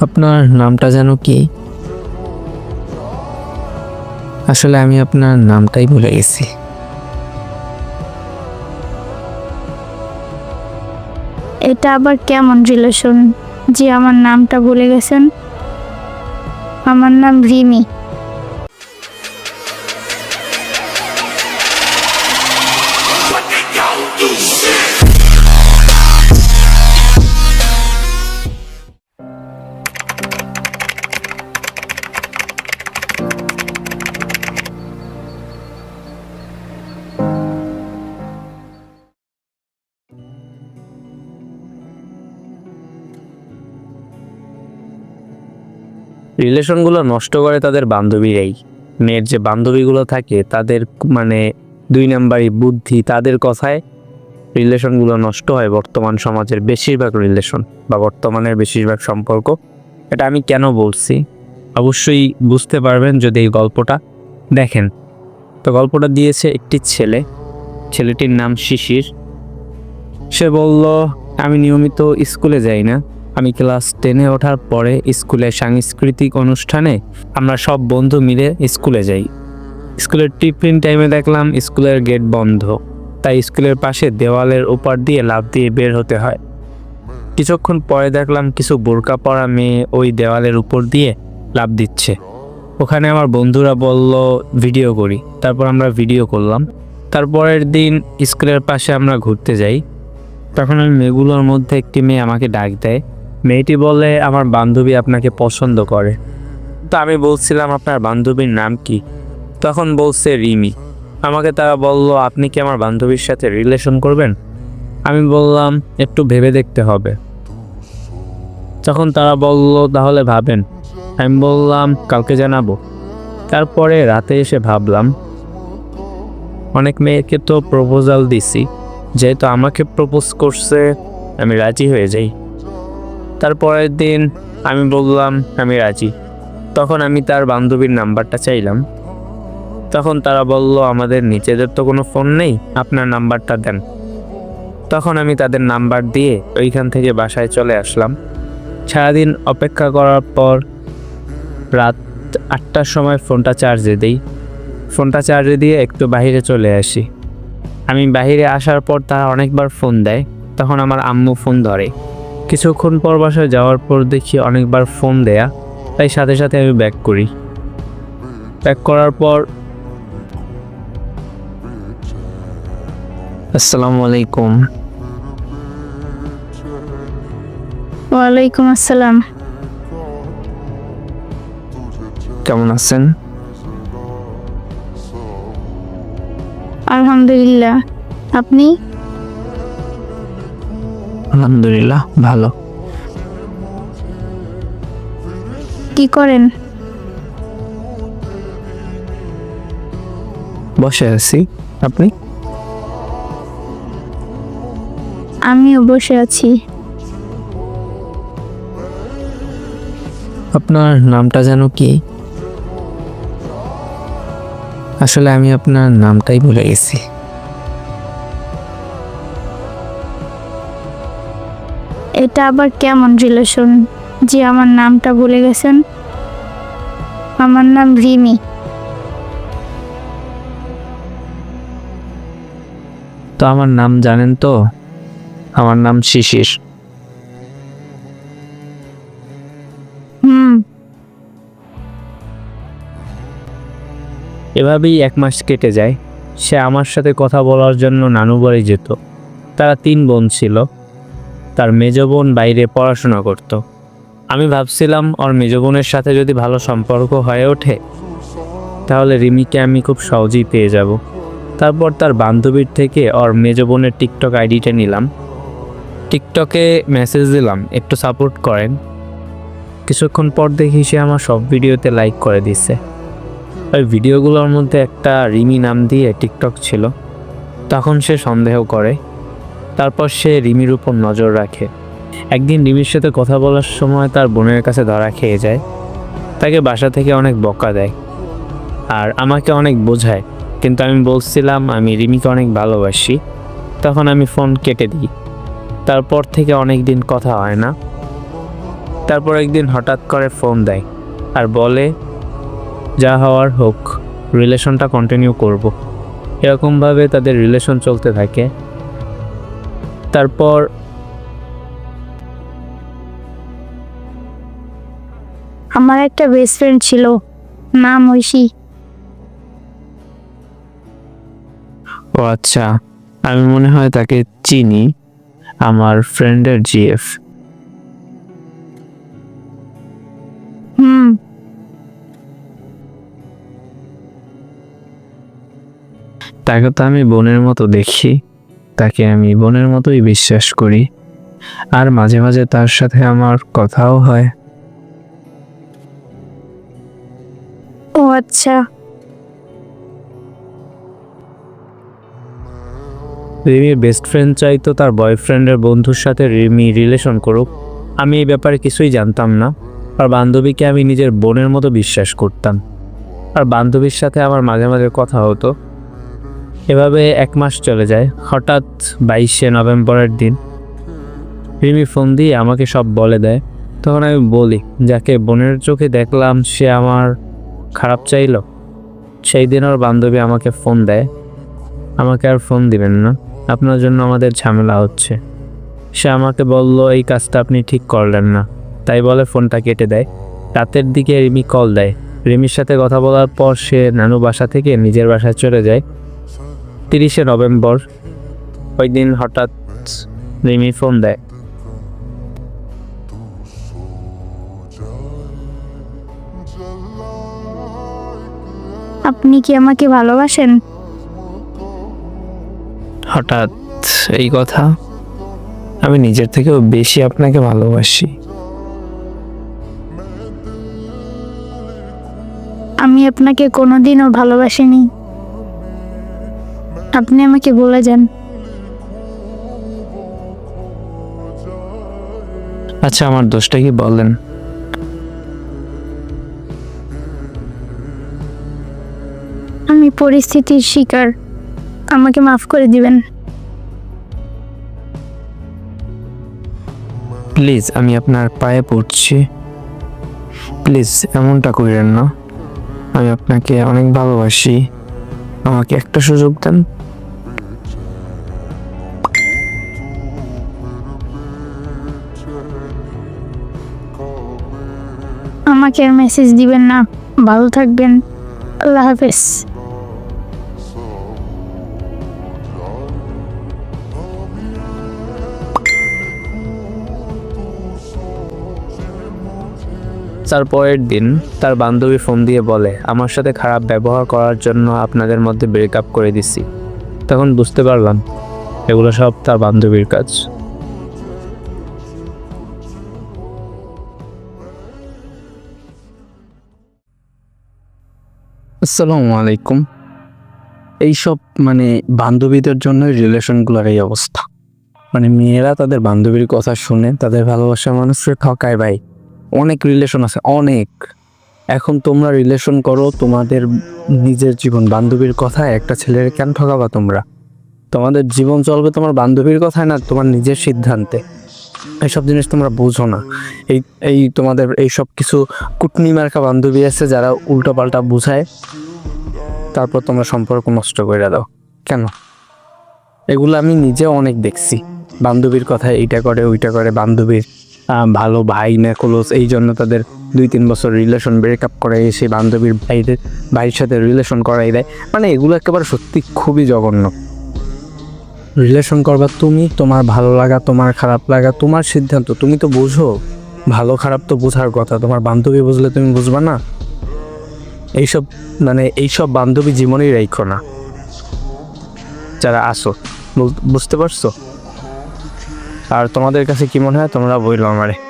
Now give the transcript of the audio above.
আপনার নামটা যেন কি? আসলে আমি আপনার নামটাই ভুলে গেছি। এটা আবার কেমন রিলেশন যে আমার নামটা ভুলে গেছেন? আমার নাম রিমি। রিলেশনগুলো নষ্ট করে তাদের বান্ধবীরাই। মেয়ের যে বান্ধবীগুলো থাকে, তাদের মানে দুই নাম্বারই বুদ্ধি, তাদের কথায় রিলেশনগুলো নষ্ট হয় বর্তমান সমাজের বেশিরভাগ রিলেশন বা বর্তমানের বেশিরভাগ সম্পর্ক। এটা আমি কেন বলছি? অবশ্যই বুঝতে পারবেন যদি এই গল্পটা দেখেন। তো গল্পটা দিয়েছে একটি ছেলে, ছেলেটির নাম শিশির। সে বলল, আমি নিয়মিত স্কুলে যাই না। আমি ক্লাস টেনে ওঠার পরে স্কুলে সাংস্কৃতিক অনুষ্ঠানে আমরা সব বন্ধু মিলে স্কুলে যাই। স্কুলের টিফিন টাইমে দেখলাম স্কুলের গেট বন্ধ। তাই স্কুলের পাশে দেওয়ালের ওপার দিয়ে লাফ দিয়ে বের হতে হয়। কিছুক্ষণ পরে দেখলাম কিছু বোরকা পরা মেয়ে ওই দেওয়ালের উপর দিয়ে লাফ দিচ্ছে। ওখানে আমার বন্ধুরা বলল, ভিডিও করি। তারপর আমরা ভিডিও করলাম। তারপরের দিন স্কুলের পাশে আমরা ঘুরতে যাই। তখন আমি মেয়েগুলোর মধ্যে একটি মেয়ে আমাকে ডাক দেয়। মেয়েটি বলে, আমার বান্ধবী আপনাকে পছন্দ করে। তো আমি বলছিলাম, আপনার বান্ধবীর নাম কি? তখন বলছে, রিমি। আমাকে তারা বলল, আপনি কি আমার বান্ধবীর সাথে রিলেশন করবেন? আমি বললাম, একটু ভেবে দেখতে হবে। তখন তারা বলল, তাহলে ভাবেন। আমি বললাম, কালকে জানাব। তারপরে রাতে এসে ভাবলাম, অনেক মেয়েকে তো প্রপোজাল দিছি। যেহেতু আমাকে প্রপোজ করছে, আমি রাজি হয়ে যাই। তারপরের দিন আমি বললাম, আমি রাজি। তখন আমি তার বান্ধবীর নাম্বারটা চাইলাম। তখন তারা বলল, আমাদের নিচেদের তো কোনো ফোন নেই, আপনার নাম্বারটা দেন। তখন আমি তাদের নাম্বার দিয়ে ওইখান থেকে বাসায় চলে আসলাম। সারাদিন অপেক্ষা করার পর রাত আটটার সময় ফোনটা চার্জে দিই। ফোনটা চার্জে দিয়ে একটু বাইরে চলে আসি। আমি বাইরে আসার পর তারা অনেকবার ফোন দেয়। তখন আমার আম্মু ফোন ধরে। কিছুক্ষণ পর বাসায় যাওয়ার পর দেখি অনেকবার ফোন দেয়া তাই সাথে সাথে আমি ব্যাক করি। ব্যাক করার পর আসসালামু আলাইকুম। ওয়ালাইকুম আসসালাম। কেমন আছেন? আলহামদুলিল্লাহ। আপনি? আলহামদুলিল্লাহ ভালো। কি করেন? বসে আছি। আপনি? আমিও বসে আছি। আপনার নামটা যেন কি? আসলে আমি আপনার নামটাই ভুলে গেছি। এটা আবার কেমন রিলেশন যে আমার নামটা ভুলে গেছেন। আমার নাম রিমি। তো আমার নাম জানেন তো? আমার নাম শিশির। হুম। এভাবেই এক মাস কেটে যায়। সে আমার সাথে কথা বলার জন্য নানু বাড়ি যেত। তারা তিন বোন ছিল। তার মেজ বোন বাইরে পড়াশোনা করত। আমি ভাবছিলাম, ওর মেজ বোনের সাথে যদি ভালো সম্পর্ক হয়ে ওঠে, তাহলে রিমিকে আমি খুব সহজেই পেয়ে যাব। তারপর তার বান্ধবীর থেকে ওর মেজ বোনের টিকটক আইডিটা নিলাম। টিকটকে মেসেজ দিলাম, একটু সাপোর্ট করেন। কিছুক্ষণ পর দেখি সে আমার সব ভিডিওতে লাইক করে দিছে। ওই ভিডিওগুলোর মধ্যে একটা রিমি নাম দিয়ে টিকটক ছিল। তখন সে সন্দেহ করে তারপর সে রিমির উপর নজর রাখে। একদিন রিমির সাথে কথা বলার সময় তার বোনের কাছে ধরা খেয়ে যায়। তাকে বাসা থেকে অনেক বকা দেয় আর আমাকে অনেক বোঝায়। কিন্তু আমি বলছিলাম, আমি রিমিকে অনেক ভালোবাসি। তখন আমি ফোন কেটে দিই। তারপর থেকে অনেক দিন কথা হয় না। তারপর একদিন হঠাৎ করে ফোন দেয় আর বলে, যা হওয়ার হোক, রিলেশনটা কন্টিনিউ করব। এরকমভাবে তাদের রিলেশন চলতে থাকে। তারপর আমার একটা বেস্ট ফ্রেন্ড ছিল নাম ঐশী। ও আচ্ছা আমি মনে হয় তাকে চিনি আমার ফ্রেন্ডের জিএফ হুম। তাকে তো আমি বোনের মতো দেখি। তাকে আমি বোনের মতোই বিশ্বাস করি। আর মাঝে মাঝে তার সাথে আমার কথাও হয়। ও আচ্ছা। রিমির বেস্ট ফ্রেন্ড চাইতো তার বয়ফ্রেন্ডের বন্ধুর সাথে রিমি রিলেশন করুক। আমি এই ব্যাপারে কিছুই জানতাম না। আর বান্ধবীকে আমি নিজের বোনের মতো বিশ্বাস করতাম। আর বান্ধবীর সাথে আমার মাঝে মাঝে কথা হতো। এভাবে এক মাস চলে যায়। হঠাৎ বাইশে নভেম্বরের দিন রিমি ফোন দিয়ে আমাকে সব বলে দেয়। তখন আমি বলি, যাকে বোনের চোখে দেখলাম, সে আমার খারাপ চাইলো। সেই দিন ওর বান্ধবী আমাকে ফোন দেয়। আমাকে আর ফোন দিবেন না। আপনার জন্য আমাদের ঝামেলা হচ্ছে। সে আমাকে বলল, এই কাজটা আপনি ঠিক করলেন না। তাই বলে ফোনটা কেটে দেয়। রাতের দিকে রিমি কল দেয়। রিমির সাথে কথা বলার পর সে নানু বাসা থেকে নিজের বাসায় চলে যায়। তিরিশে নভেম্বর। ওই দিন হঠাৎ রিমি ফোন দেয়। আপনি কি আমাকে ভালোবাসেন? হঠাৎ এই কথা আমি নিজের থেকেও বেশি আপনাকে ভালোবাসি। আমি আপনাকে কোনোদিনও ভালোবাসিনি। আপনি আমাকে বলে যান। আচ্ছা আমার দোষটা কি বলেন? আমি পরিস্থিতির শিকার। আমাকে মাফ করে দিবেন। প্লিজ আমি আপনার পায়ে পড়ছি। প্লিজ এমনটা করেন না। আমি আপনাকে অনেক ভালোবাসি। আমাকে একটা সুযোগ দেন। আমাকে মেসেজ দিবেন না। ভালো থাকবেন। আল্লাহ হাফেজ। তার পরের দিন তার বান্ধবী ফোন দিয়ে বলে, আমার সাথে খারাপ ব্যবহার করার জন্য আপনাদের মধ্যে ব্রেকআপ করে দিছি। তখন বুঝতে পারলাম, এগুলো সব তার বান্ধবীর কাজ। আসসালামু আলাইকুম। এইসব মানে বান্ধবীদের জন্য রিলেশনগুলোর এই অবস্থা। মানে মেয়েরা তাদের বান্ধবীর কথা শুনে তাদের ভালোবাসার মানুষকে ঠকায় ভাই। অনেক রিলেশন আছে, অনেক। এখন তোমরা রিলেশন করো, তোমাদের নিজের জীবন, বান্ধবীর কথায় একটা ছেলের কেন ঠকাবা তোমরা? তোমাদের জীবন চলবে তোমার বান্ধবীর কথায় না, তোমার নিজের সিদ্ধান্তে। এইসব জিনিস তোমরা বুঝো না। এই এই তোমাদের এই সব কিছু কুটনি মার্কা বান্ধবী আছে যারা উল্টো পাল্টা বুঝায়, তারপর তোমরা সম্পর্ক নষ্ট করে দাও। কেন? এগুলো আমি নিজে অনেক দেখছি। বান্ধবীর কথায় এইটা করে, ওইটা করে, বান্ধবীর ভালো ভাই না ক্লোজ এই জন্য তাদের দুই তিন বছর রিলেশন ব্রেকআপ করে এসে বান্ধবীর ভাইদের, ভাইয়ের সাথে রিলেশন করাই দেয়। মানে এগুলো একেবারে সত্যি খুবই জঘন্য। রিলেশন করবা তুমি, তোমার ভালো লাগা, তোমার খারাপ লাগা, তোমার সিদ্ধান্ত। তুমি তো বুঝো, ভালো খারাপ তো বোঝার কথা। তোমার বান্ধবী বুঝলে তুমি বুঝবা না? এইসব মানে এইসব বান্ধবী জীবনেই রেখো না। যারা আসো, বুঝ- বুঝতে পারছ? আর তোমাদের কাছে কি মনে হয়? তোমরা বইলো আমারে।